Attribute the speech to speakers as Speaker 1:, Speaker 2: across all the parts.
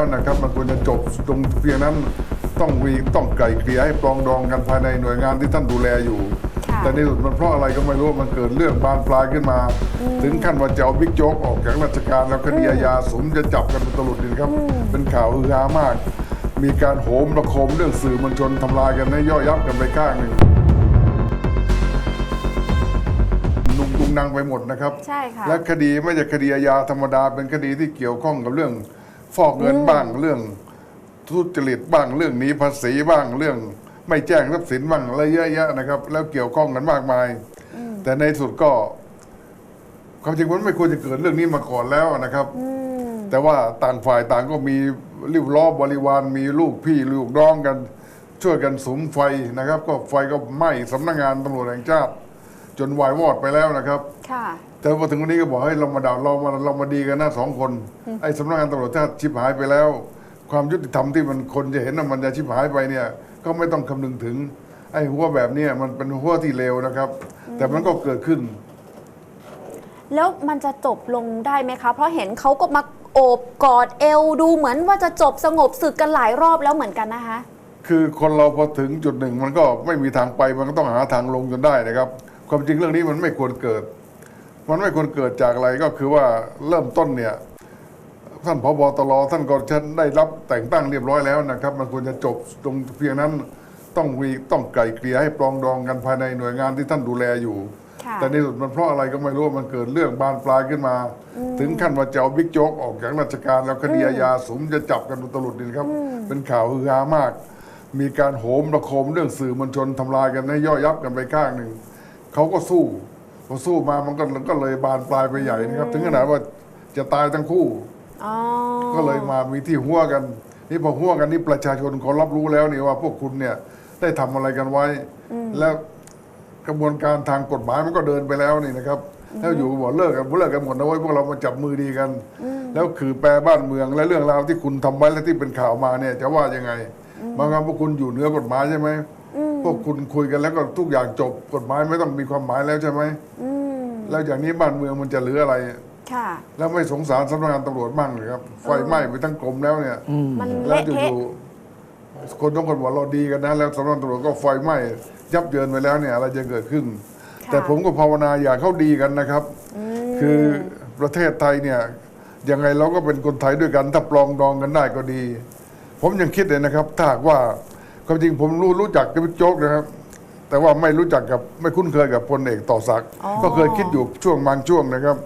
Speaker 1: แล้วนะครับ มันควรจะจบตรงเพียงนั้นต้องมีต้องไกลเกลี่ยให้ปรองดองกันภายในหน่วยงานที่ท่านดูแลอยู่
Speaker 2: ค่ะ
Speaker 1: แต่ในที่สุดมันเพราะอะไรก็ไม่รู้มันเกิดเรื่องบานปลายขึ้นมา ถึงขั้นว่าจะเอาบิ๊กโจ๊กออกจากราชการแล้วคดีอาญาสมจะจับกันเป็นตลุดนี่ครับ เป็นข่าวฮือฮามาก มีการโหมระโคมเรื่องสื่อมวลชนทำลายกันให้ย่อยยับกันไปข้างหนึ่งนุ่งตุงนางไปหมดนะครับ
Speaker 2: ใช่ค่ะ
Speaker 1: และคดีไม่ใช่คดีอาญาธรรมดาเป็นคดีที่เกี่ยวข้องกับเรื่อง ฟอกเงินบ้างเรื่องทุจริตบ้างเรื่องหนีภาษีบ้างเรื่อง ไม่แจ้งทรัพย์สินบ้างอะไรเยอะแยะนะครับ แล้วเกี่ยวข้องกันมากมาย แต่ในสุดก็ความจริงมันไม่ควรจะเกิดเรื่องนี้มาก่อนแล้วนะครับ แต่ว่าต่างฝ่ายต่างก็มีริ้วล้อบริวารมีลูกพี่ลูกน้องกัน ช่วยกันสุมไฟนะครับ ก็ไฟก็ไหม้สำนักงานตำรวจแห่งชาติ จนวายวอดไปแล้วนะครับ
Speaker 2: ค่ะ
Speaker 1: แต่พอถึงวันนี้ก็บอกให้เรามาด่าเรามาเรามาดีกันนะสองคนไอ้สำนักงานตำรวจถ้าชิบหายไปแล้ว ความยุติธรรมที่มันคนจะเห็นว่ามันจะชิบหายไปเนี่ย ก็ไม่ต้องคำนึงถึง ไอ้หัวแบบเนี้ยมันเป็นหัวที่เลวนะครับ แต่มันก็เกิดขึ้น
Speaker 2: แล้วมันจะจบลงได้ไหมคะ เพราะเห็นเขาก็มาโอบกอดเอวดูเหมือนว่าจะจบสงบศึกกันหลายรอบแล้วเหมือนกันนะคะ
Speaker 1: คือคนเราพอถึงจุดหนึ่งมันก็ไม่มีทางไปมันก็ต้องหาทางลงจนได้นะครับ ความจริงเรื่องนี้มันไม่ควรเกิด มันไม่ควรเกิดจากอะไรก็คือว่าเริ่มต้นเนี่ยท่านพบตรท่านก็ชันได้รับแต่งตั้งเรียบร้อยแล้วนะครับ มันควรจะจบตรงเพียงนั้นต้องมีต้องไกลเกลี่ยให้ปรองดองกันภายในหน่วยงานที่ท่านดูแลอยู่
Speaker 2: ค่ะ
Speaker 1: แต่ในที่สุดมันเพราะอะไรก็ไม่รู้มันเกิดเรื่องบานปลายขึ้นมา ถึงขั้นว่าจะเอาบิ๊กโจ๊กออกจากราชการแล้วคดีอาญาสมจะจับกันเป็นตลุดนี่ครับ เป็นข่าวฮือฮามาก มีการโหมระโคมเรื่องสื่อมวลชนทำลายกันให้ย่อยยับกันไปข้างหนึ่ง เขาก็สู้พอสู้มามันก็ก็เลยบานปลายไปใหญ่นะครับ ถึงขนาดว่าจะตายทั้งคู่
Speaker 2: อ๋อ
Speaker 1: ก็เลยมามีที่หัวกัน นี่พอหัวกันนี่ประชาชนเขารับรู้แล้วนี่ว่าพวกคุณเนี่ยได้ทำอะไรกันไว้ แล้วกระบวนการทางกฎหมายมันก็เดินไปแล้วนี่นะครับ แล้วอยู่บอกเลิกกันเลิกกันหมดนะเว้ยพวกเรามาจับมือดีกัน แล้วคือแปรบ้านเมืองและเรื่องราวที่คุณทำไว้และที่เป็นข่าวมาเนี่ยจะว่ายังไงบางครั้งพวกคุณอยู่เหนือกฎหมายใช่ไหม พวกคุณคุยกันแล้วก็ทุกอย่างจบกฎหมายไม่ต้องมีความหมายแล้วใช่ไหม
Speaker 2: อืม
Speaker 1: แล้วอย่างนี้บ้านเมืองมันจะเหลืออะไร
Speaker 2: ค่ะ
Speaker 1: แล้วไม่สงสารสำนักงานตำรวจบ้างเลยครับไฟไหม้ไปทั้งกรมแล้วเนี่ย
Speaker 2: มัน
Speaker 1: แล้ว
Speaker 2: เละ
Speaker 1: อ
Speaker 2: เทะ
Speaker 1: ยู่ๆคนต้องคนบอกเราดีกันนะแล้วสำนักงานตำรวจก็ไฟไหม้ยับเยินไปแล้วเนี่ยอะไรจะเกิดขึ้น
Speaker 2: ค่ะ
Speaker 1: แต่ผมก็ภาวนาอยากเข้าดีกันนะครับ คือประเทศไทยเนี่ยยังไงเราก็เป็นคนไทยด้วยกันถ้าปลองดองกันได้ก็ดี ผมยังคิดเลยนะครับถ้าหากว่า ความจริงผมรู้รู้จักกับบิ๊กโจ๊กนะครับ แต่ว่าไม่รู้จักกับไม่คุ้นเคยกับพลเอกต่อศักดิ์
Speaker 2: อ๋อ
Speaker 1: ก็เคยคิดอยู่ช่วงบางช่วงนะครับ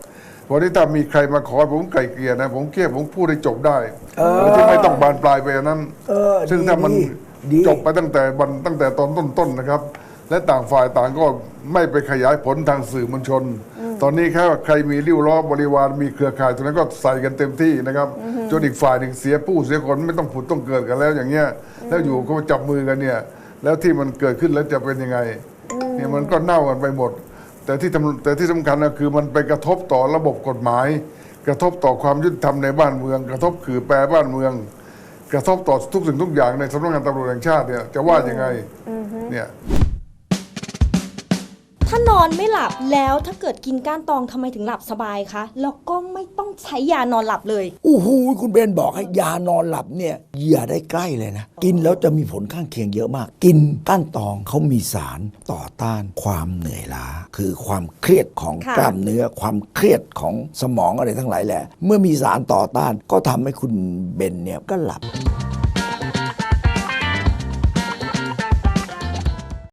Speaker 1: วันนี้ถ้ามีใครมาขอให้ผมไกลเกลี่ยนะผมเคียผมพูดให้จบได้
Speaker 3: เออ
Speaker 1: โดยที่ไม่ต้องบานปลายไปอันนั้น
Speaker 3: เออ
Speaker 1: ซึ่งถ้ามัน
Speaker 3: ดีดี
Speaker 1: จบไปตั้งแต่วันตั้งแต่ตอนต้นๆนะครับ และต่างฝ่ายต่างก็ไม่ไปขยายผลทางสื่อมวลชน ตอนนี้แค่ว่าใครมีริ้วล้อบริวารมีเครือข่ายตรงนั้นก็ใส่กันเต็มที่นะครับจนอีกฝ่ายหนึ่งเสียผู้เสียคนไม่ต้องผุดต้องเกิดกันแล้วอย่างเงี้ยแล้วอยู่ก็จับมือกันเนี่ยแล้วที่มันเกิดขึ้นแล้วจะเป็นยังไงเนี่ยมันก็เน่ากันไปหมด แต่ที่ทำแต่ที่สำคัญก็คือมันไปกระทบต่อระบบกฎหมาย กระทบต่อความยุติธรรมในบ้านเมือง กระทบขื่อแปรบ้านเมือง กระทบต่อทุกสิ่งทุกอย่างในสำนักงานตำรวจแห่งชาติเนี่ยจะว่ายังไงเนี่ย
Speaker 4: ถ้านอนไม่หลับแล้วถ้าเกิดกินก้านตองทำไมถึงหลับสบายคะแล้วก็ไม่ต้องใช้ยานอนหลับเลย
Speaker 3: โอ้โหคุณเบนบอกให้ยานอนหลับเนี่ยอย่าได้ใกล้เลยนะ กินแล้วจะมีผลข้างเคียงเยอะมาก กินก้านตองเขามีสารต่อต้านความเหนื่อยล้า คือความเครียดของ
Speaker 4: ค่ะ
Speaker 3: กล้ามเนื้อ ความเครียดของสมองอะไรทั้งหลายแหละ เมื่อมีสารต่อต้านก็ทำให้คุณเบนเนี่ยก็หลับ